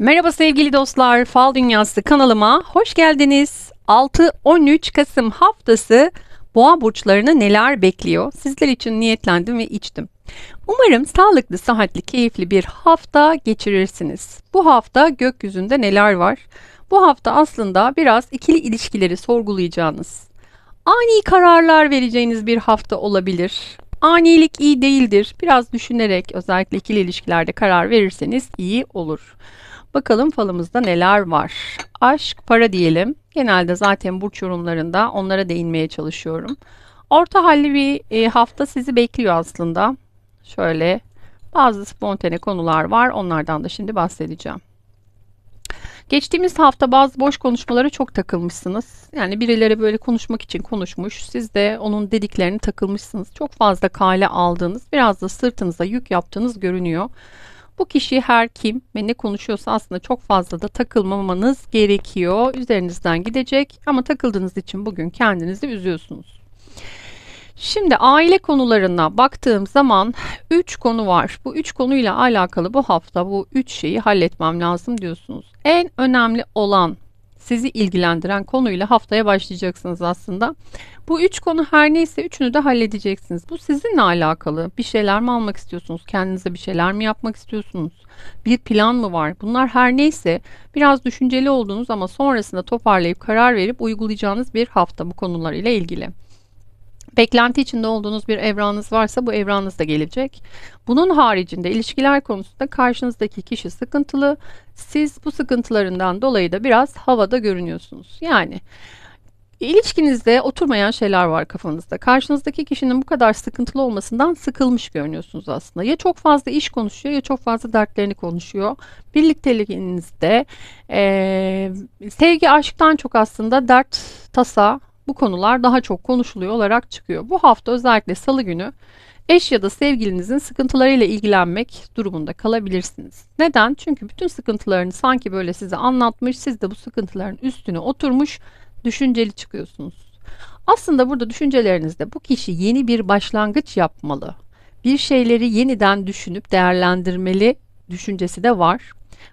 Merhaba sevgili dostlar, Fal Dünyası kanalıma hoş geldiniz. 6-13 Kasım haftası boğa burçlarını neler bekliyor? Sizler için niyetlendim ve içtim. Umarım sağlıklı, sıhhatli, keyifli bir hafta geçirirsiniz. Bu hafta gökyüzünde neler var? Bu hafta aslında biraz ikili ilişkileri sorgulayacağınız, ani kararlar vereceğiniz bir hafta olabilir. Anilik iyi değildir. Biraz düşünerek özellikle ikili ilişkilerde karar verirseniz iyi olur. Bakalım falımızda neler var. Aşk, para diyelim. Genelde zaten burç yorumlarında onlara değinmeye çalışıyorum. Orta halli bir e, hafta sizi bekliyor aslında. Şöyle bazı spontane konular var. Onlardan da şimdi bahsedeceğim. Geçtiğimiz hafta bazı boş konuşmalara çok takılmışsınız. Yani birileri böyle konuşmak için konuşmuş. Siz de onun dediklerini takılmışsınız. Çok fazla kale aldığınız, biraz da sırtınıza yük yaptığınız görünüyor. Bu kişi her kim ve ne konuşuyorsa aslında çok fazla da takılmamanız gerekiyor. Üzerinizden gidecek ama takıldığınız için bugün kendinizi üzüyorsunuz. Şimdi aile konularına baktığım zaman 3 konu var. Bu 3 konuyla alakalı bu hafta bu 3 şeyi halletmem lazım diyorsunuz. En önemli olan sizi ilgilendiren konuyla haftaya başlayacaksınız aslında. Bu üç konu her neyse üçünü de halledeceksiniz. Bu sizinle alakalı. Bir şeyler mi almak istiyorsunuz? Kendinize bir şeyler mi yapmak istiyorsunuz? Bir plan mı var? Bunlar her neyse biraz düşünceli olduğunuz ama sonrasında toparlayıp karar verip uygulayacağınız bir hafta bu konular ile ilgili. Beklenti içinde olduğunuz bir evranınız varsa bu evranınız da gelecek. Bunun haricinde ilişkiler konusunda karşınızdaki kişi sıkıntılı. Siz bu sıkıntılarından dolayı da biraz havada görünüyorsunuz. Yani İlişkinizde oturmayan şeyler var kafanızda. Karşınızdaki kişinin bu kadar sıkıntılı olmasından sıkılmış görünüyorsunuz aslında. Ya çok fazla iş konuşuyor ya çok fazla dertlerini konuşuyor. Birlikteliğinizde e, sevgi aşktan çok aslında dert, tasa bu konular daha çok konuşuluyor olarak çıkıyor. Bu hafta özellikle salı günü eş ya da sevgilinizin sıkıntılarıyla ilgilenmek durumunda kalabilirsiniz. Neden? Çünkü bütün sıkıntılarını sanki böyle size anlatmış, siz de bu sıkıntıların üstüne oturmuş düşünceli çıkıyorsunuz. Aslında burada düşüncelerinizde bu kişi yeni bir başlangıç yapmalı. Bir şeyleri yeniden düşünüp değerlendirmeli düşüncesi de var.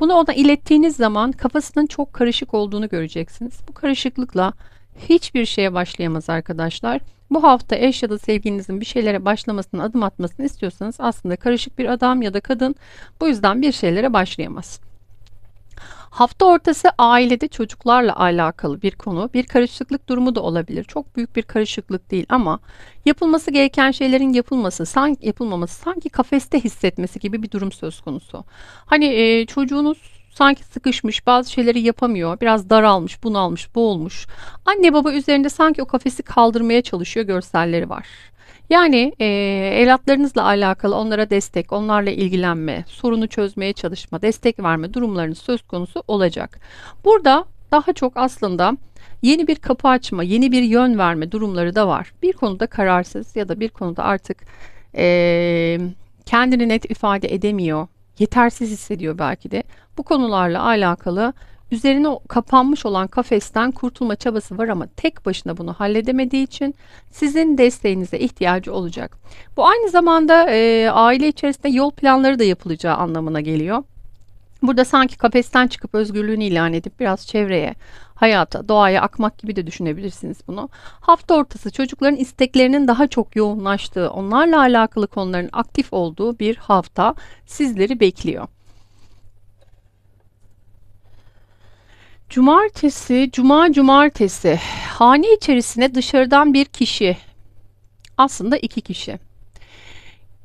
Bunu ona ilettiğiniz zaman kafasının çok karışık olduğunu göreceksiniz. Bu karışıklıkla hiçbir şeye başlayamaz arkadaşlar. Bu hafta eş ya da sevgilinizin bir şeylere başlamasını, adım atmasını istiyorsanız aslında karışık bir adam ya da kadın bu yüzden bir şeylere başlayamaz. Hafta ortası ailede çocuklarla alakalı bir konu. Bir karışıklık durumu da olabilir. Çok büyük bir karışıklık değil ama yapılması gereken şeylerin yapılması, sanki yapılmaması, sanki kafeste hissetmesi gibi bir durum söz konusu. Hani e, çocuğunuz sanki sıkışmış, bazı şeyleri yapamıyor, biraz daralmış, bunalmış, boğulmuş. Anne baba üzerinde sanki o kafesi kaldırmaya çalışıyor görselleri var. Yani e, evlatlarınızla alakalı onlara destek, onlarla ilgilenme, sorunu çözmeye çalışma, destek verme durumlarınız söz konusu olacak. Burada daha çok aslında yeni bir kapı açma, yeni bir yön verme durumları da var. Bir konuda kararsız ya da bir konuda artık e, kendini net ifade edemiyor, yetersiz hissediyor belki de. Bu konularla alakalı üzerine kapanmış olan kafesten kurtulma çabası var ama tek başına bunu halledemediği için sizin desteğinize ihtiyacı olacak. Bu aynı zamanda e, aile içerisinde yol planları da yapılacağı anlamına geliyor. Burada sanki kafesten çıkıp özgürlüğünü ilan edip biraz çevreye, hayata, doğaya akmak gibi de düşünebilirsiniz bunu. Hafta ortası çocukların isteklerinin daha çok yoğunlaştığı, onlarla alakalı konuların aktif olduğu bir hafta sizleri bekliyor. Cumartesi, cuma cumartesi hane içerisine dışarıdan bir kişi aslında iki kişi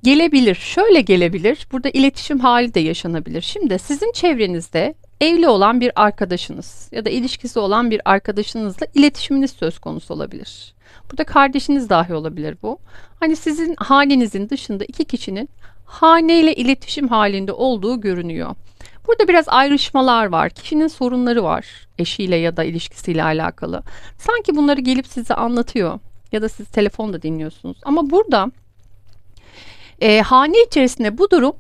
gelebilir. Şöyle gelebilir. Burada iletişim hali de yaşanabilir. Şimdi sizin çevrenizde evli olan bir arkadaşınız ya da ilişkisi olan bir arkadaşınızla iletişiminiz söz konusu olabilir. Burada kardeşiniz dahi olabilir bu. Hani sizin hanenizin dışında iki kişinin haneyle iletişim halinde olduğu görünüyor. Burada biraz ayrışmalar var. Kişinin sorunları var eşiyle ya da ilişkisiyle alakalı. Sanki bunları gelip size anlatıyor ya da siz telefonda dinliyorsunuz. Ama burada e, hane içerisinde bu durum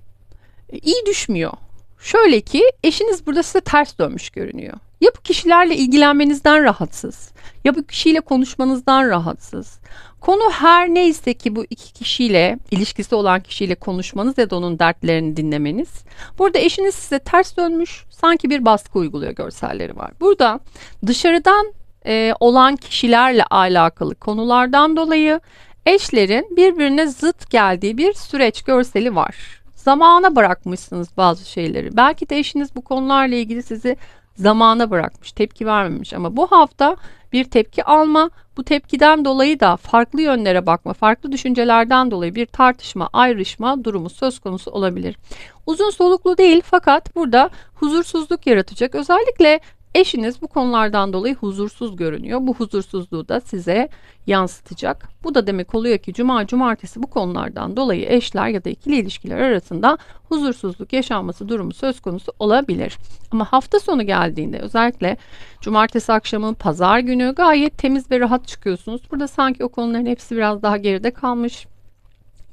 e, iyi düşmüyor. Şöyle ki eşiniz burada size ters dönmüş görünüyor. Ya bu kişilerle ilgilenmenizden rahatsız ya bu kişiyle konuşmanızdan rahatsız. Konu her neyse ki bu iki kişiyle, ilişkisi olan kişiyle konuşmanız ya da onun dertlerini dinlemeniz. Burada eşiniz size ters dönmüş, sanki bir baskı uyguluyor görselleri var. Burada dışarıdan e, olan kişilerle alakalı konulardan dolayı eşlerin birbirine zıt geldiği bir süreç görseli var. Zamana bırakmışsınız bazı şeyleri. Belki de eşiniz bu konularla ilgili sizi zamana bırakmış, tepki vermemiş ama bu hafta bir tepki alma, bu tepkiden dolayı da farklı yönlere bakma, farklı düşüncelerden dolayı bir tartışma, ayrışma durumu söz konusu olabilir. Uzun soluklu değil fakat burada huzursuzluk yaratacak. Özellikle Eşiniz bu konulardan dolayı huzursuz görünüyor. Bu huzursuzluğu da size yansıtacak. Bu da demek oluyor ki cuma cumartesi bu konulardan dolayı eşler ya da ikili ilişkiler arasında huzursuzluk yaşanması durumu söz konusu olabilir. Ama hafta sonu geldiğinde özellikle cumartesi akşamı, pazar günü gayet temiz ve rahat çıkıyorsunuz. Burada sanki o konuların hepsi biraz daha geride kalmış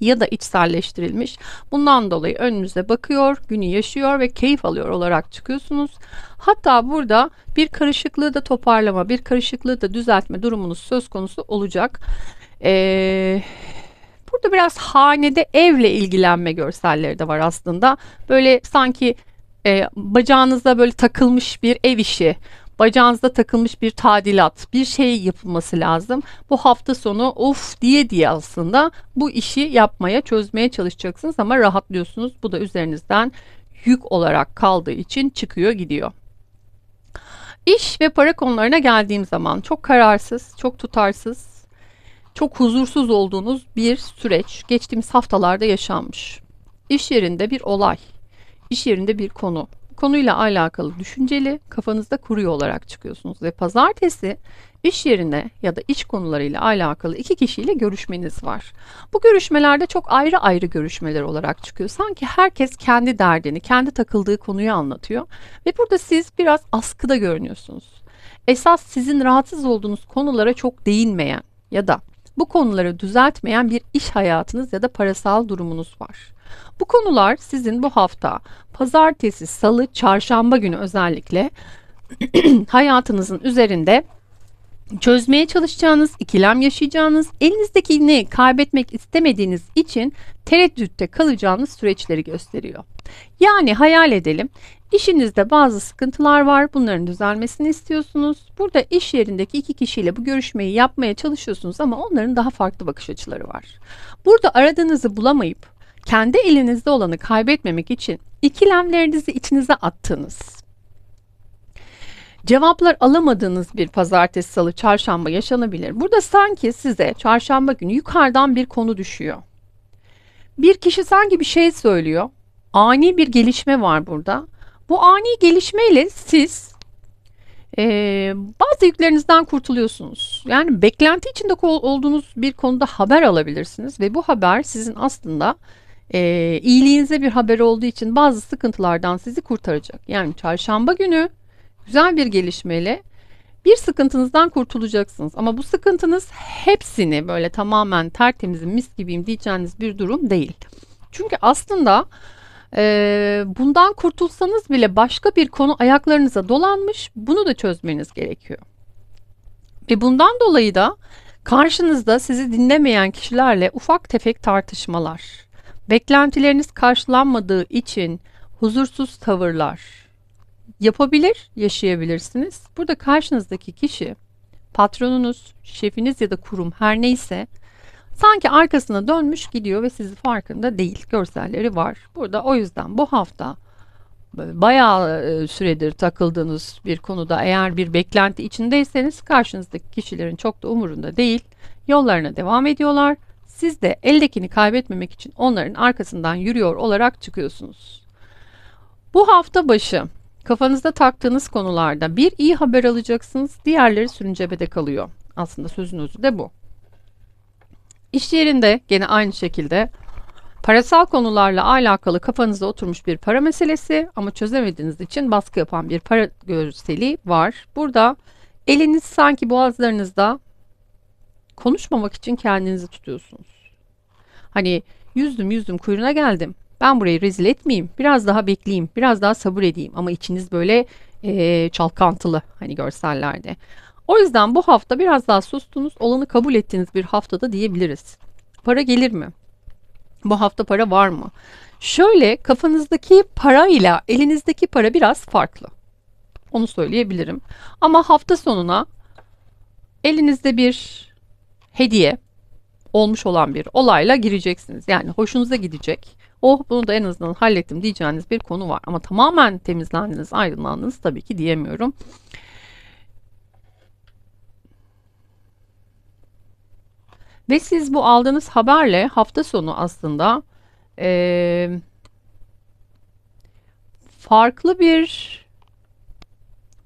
ya da içselleştirilmiş. Bundan dolayı önünüze bakıyor, günü yaşıyor ve keyif alıyor olarak çıkıyorsunuz. Hatta burada bir karışıklığı da toparlama, bir karışıklığı da düzeltme durumunuz söz konusu olacak. Ee, burada biraz hanede evle ilgilenme görselleri de var aslında. Böyle sanki e, bacağınızda böyle takılmış bir ev işi bacağınızda takılmış bir tadilat, bir şey yapılması lazım. Bu hafta sonu of diye diye aslında bu işi yapmaya, çözmeye çalışacaksınız ama rahatlıyorsunuz. Bu da üzerinizden yük olarak kaldığı için çıkıyor gidiyor. İş ve para konularına geldiğim zaman çok kararsız, çok tutarsız, çok huzursuz olduğunuz bir süreç geçtiğimiz haftalarda yaşanmış. İş yerinde bir olay, iş yerinde bir konu, konuyla alakalı düşünceli kafanızda kuruyor olarak çıkıyorsunuz ve pazartesi iş yerine ya da iş konularıyla alakalı iki kişiyle görüşmeniz var. Bu görüşmelerde çok ayrı ayrı görüşmeler olarak çıkıyor. Sanki herkes kendi derdini, kendi takıldığı konuyu anlatıyor ve burada siz biraz askıda görünüyorsunuz. Esas sizin rahatsız olduğunuz konulara çok değinmeyen ya da bu konuları düzeltmeyen bir iş hayatınız ya da parasal durumunuz var. Bu konular sizin bu hafta pazartesi, salı, çarşamba günü özellikle hayatınızın üzerinde çözmeye çalışacağınız, ikilem yaşayacağınız, elinizdekini kaybetmek istemediğiniz için tereddütte kalacağınız süreçleri gösteriyor. Yani hayal edelim. İşinizde bazı sıkıntılar var. Bunların düzelmesini istiyorsunuz. Burada iş yerindeki iki kişiyle bu görüşmeyi yapmaya çalışıyorsunuz ama onların daha farklı bakış açıları var. Burada aradığınızı bulamayıp kendi elinizde olanı kaybetmemek için ikilemlerinizi içinize attığınız, cevaplar alamadığınız bir pazartesi, salı, çarşamba yaşanabilir. Burada sanki size çarşamba günü yukarıdan bir konu düşüyor. Bir kişi sanki bir şey söylüyor. Ani bir gelişme var burada. Bu ani gelişmeyle siz e, bazı yüklerinizden kurtuluyorsunuz. Yani beklenti içinde olduğunuz bir konuda haber alabilirsiniz ve bu haber sizin aslında e, iyiliğinize bir haber olduğu için bazı sıkıntılardan sizi kurtaracak. Yani çarşamba günü güzel bir gelişmeyle bir sıkıntınızdan kurtulacaksınız. Ama bu sıkıntınız hepsini böyle tamamen tertemiz mis gibiyim diyeceğiniz bir durum değil. Çünkü aslında e, bundan kurtulsanız bile başka bir konu ayaklarınıza dolanmış. Bunu da çözmeniz gerekiyor. Ve bundan dolayı da karşınızda sizi dinlemeyen kişilerle ufak tefek tartışmalar, Beklentileriniz karşılanmadığı için huzursuz tavırlar yapabilir, yaşayabilirsiniz. Burada karşınızdaki kişi patronunuz, şefiniz ya da kurum her neyse sanki arkasına dönmüş gidiyor ve sizi farkında değil. Görselleri var. Burada o yüzden bu hafta bayağı e, süredir takıldığınız bir konuda eğer bir beklenti içindeyseniz karşınızdaki kişilerin çok da umurunda değil. Yollarına devam ediyorlar siz de eldekini kaybetmemek için onların arkasından yürüyor olarak çıkıyorsunuz. Bu hafta başı kafanızda taktığınız konularda bir iyi haber alacaksınız, diğerleri sürüncebede kalıyor. Aslında sözün özü de bu. İş yerinde gene aynı şekilde parasal konularla alakalı kafanızda oturmuş bir para meselesi ama çözemediğiniz için baskı yapan bir para görseli var. Burada eliniz sanki boğazlarınızda konuşmamak için kendinizi tutuyorsunuz. Hani yüzdüm yüzdüm kuyruğuna geldim. Ben burayı rezil etmeyeyim. Biraz daha bekleyeyim. Biraz daha sabır edeyim. Ama içiniz böyle e, çalkantılı hani görsellerde. O yüzden bu hafta biraz daha sustunuz, olanı kabul ettiğiniz bir haftada diyebiliriz. Para gelir mi? Bu hafta para var mı? Şöyle kafanızdaki parayla elinizdeki para biraz farklı. Onu söyleyebilirim. Ama hafta sonuna elinizde bir hediye olmuş olan bir olayla gireceksiniz. Yani hoşunuza gidecek. Oh bunu da en azından hallettim diyeceğiniz bir konu var. Ama tamamen temizlendiniz, aydınlandınız tabii ki diyemiyorum. Ve siz bu aldığınız haberle hafta sonu aslında eee, farklı bir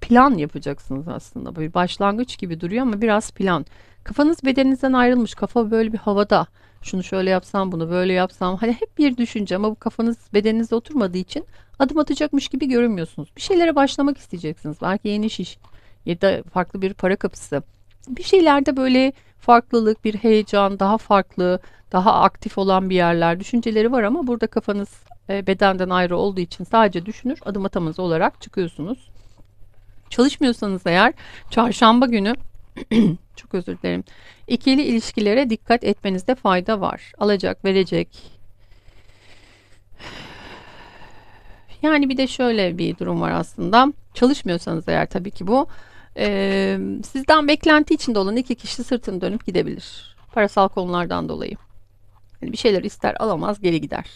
plan yapacaksınız aslında. Böyle başlangıç gibi duruyor ama biraz plan. Kafanız bedeninizden ayrılmış. Kafa böyle bir havada. Şunu şöyle yapsam, bunu böyle yapsam. Hani hep bir düşünce ama bu kafanız bedeninize oturmadığı için adım atacakmış gibi görünmüyorsunuz. Bir şeylere başlamak isteyeceksiniz. Belki yeni iş ya da farklı bir para kapısı. Bir şeylerde böyle farklılık, bir heyecan, daha farklı, daha aktif olan bir yerler, düşünceleri var ama burada kafanız e, bedenden ayrı olduğu için sadece düşünür, adım atamaz olarak çıkıyorsunuz. Çalışmıyorsanız eğer çarşamba günü çok özür dilerim. İkili ilişkilere dikkat etmenizde fayda var. Alacak, verecek. Yani bir de şöyle bir durum var aslında. Çalışmıyorsanız eğer tabii ki bu e, sizden beklenti içinde olan iki kişi sırtını dönüp gidebilir. Parasal konulardan dolayı. Yani bir şeyler ister alamaz geri gider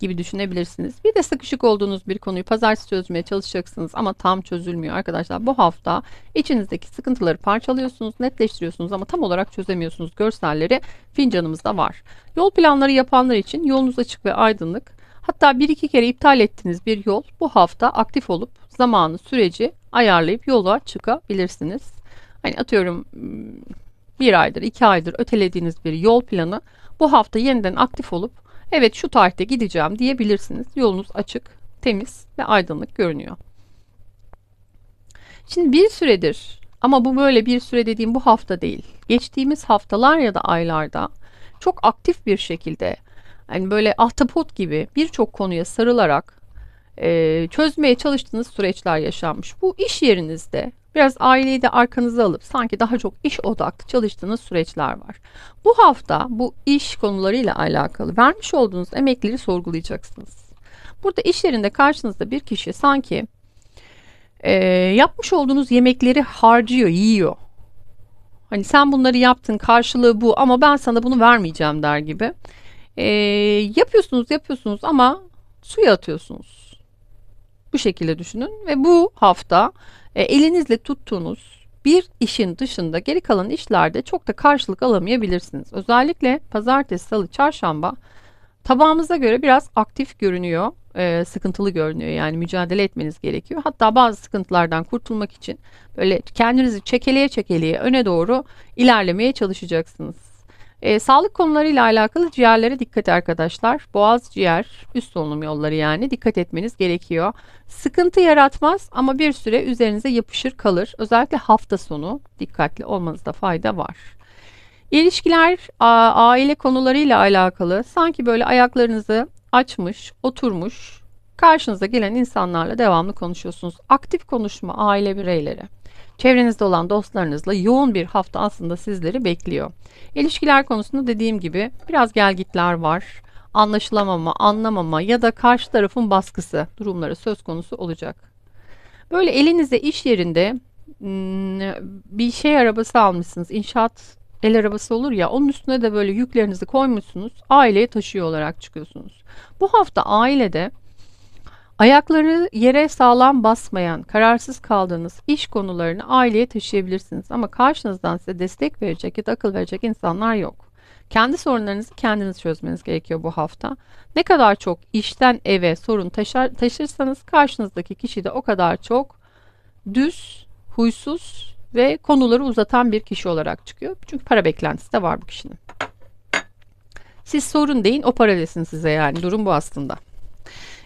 gibi düşünebilirsiniz. Bir de sıkışık olduğunuz bir konuyu pazartesi çözmeye çalışacaksınız ama tam çözülmüyor arkadaşlar. Bu hafta içinizdeki sıkıntıları parçalıyorsunuz, netleştiriyorsunuz ama tam olarak çözemiyorsunuz. Görselleri fincanımızda var. Yol planları yapanlar için yolunuz açık ve aydınlık. Hatta bir iki kere iptal ettiğiniz bir yol bu hafta aktif olup zamanı, süreci ayarlayıp yola çıkabilirsiniz. Hani atıyorum bir aydır, iki aydır ötelediğiniz bir yol planı bu hafta yeniden aktif olup evet şu tarihte gideceğim diyebilirsiniz. Yolunuz açık, temiz ve aydınlık görünüyor. Şimdi bir süredir ama bu böyle bir süre dediğim bu hafta değil. Geçtiğimiz haftalar ya da aylarda çok aktif bir şekilde yani böyle ahtapot gibi birçok konuya sarılarak e, çözmeye çalıştığınız süreçler yaşanmış. Bu iş yerinizde biraz aileyi de arkanıza alıp sanki daha çok iş odaklı çalıştığınız süreçler var. Bu hafta bu iş konularıyla alakalı vermiş olduğunuz emekleri sorgulayacaksınız. Burada iş yerinde karşınızda bir kişi sanki e, yapmış olduğunuz yemekleri harcıyor, yiyor. Hani sen bunları yaptın karşılığı bu ama ben sana bunu vermeyeceğim der gibi. E, yapıyorsunuz yapıyorsunuz ama suya atıyorsunuz. Bu şekilde düşünün ve bu hafta e, elinizle tuttuğunuz bir işin dışında geri kalan işlerde çok da karşılık alamayabilirsiniz. Özellikle pazartesi, salı, çarşamba tabağımıza göre biraz aktif görünüyor, e, sıkıntılı görünüyor. Yani mücadele etmeniz gerekiyor. Hatta bazı sıkıntılardan kurtulmak için böyle kendinizi çekeleye çekeleye öne doğru ilerlemeye çalışacaksınız. E, sağlık konularıyla alakalı ciğerlere dikkat arkadaşlar. Boğaz ciğer, üst solunum yolları yani dikkat etmeniz gerekiyor. Sıkıntı yaratmaz ama bir süre üzerinize yapışır kalır. Özellikle hafta sonu dikkatli olmanızda fayda var. İlişkiler, aile konularıyla alakalı sanki böyle ayaklarınızı açmış, oturmuş, karşınıza gelen insanlarla devamlı konuşuyorsunuz. Aktif konuşma aile bireyleri. Çevrenizde olan dostlarınızla yoğun bir hafta aslında sizleri bekliyor. İlişkiler konusunda dediğim gibi biraz gelgitler var. Anlaşılamama, anlamama ya da karşı tarafın baskısı durumları söz konusu olacak. Böyle elinizde iş yerinde hmm, bir şey arabası almışsınız. İnşaat el arabası olur ya onun üstüne de böyle yüklerinizi koymuşsunuz. Aileye taşıyor olarak çıkıyorsunuz. Bu hafta ailede Ayakları yere sağlam basmayan, kararsız kaldığınız iş konularını aileye taşıyabilirsiniz ama karşınızdan size destek verecek ya da akıl verecek insanlar yok. Kendi sorunlarınızı kendiniz çözmeniz gerekiyor bu hafta. Ne kadar çok işten eve sorun taşır, taşırsanız karşınızdaki kişi de o kadar çok düz, huysuz ve konuları uzatan bir kişi olarak çıkıyor. Çünkü para beklentisi de var bu kişinin. Siz sorun deyin o para desin size yani durum bu aslında.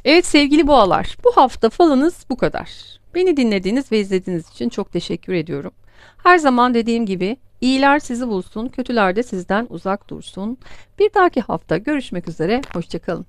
Evet sevgili boğalar, bu hafta falınız bu kadar. Beni dinlediğiniz ve izlediğiniz için çok teşekkür ediyorum. Her zaman dediğim gibi iyiler sizi bulsun, kötüler de sizden uzak dursun. Bir dahaki hafta görüşmek üzere, hoşçakalın.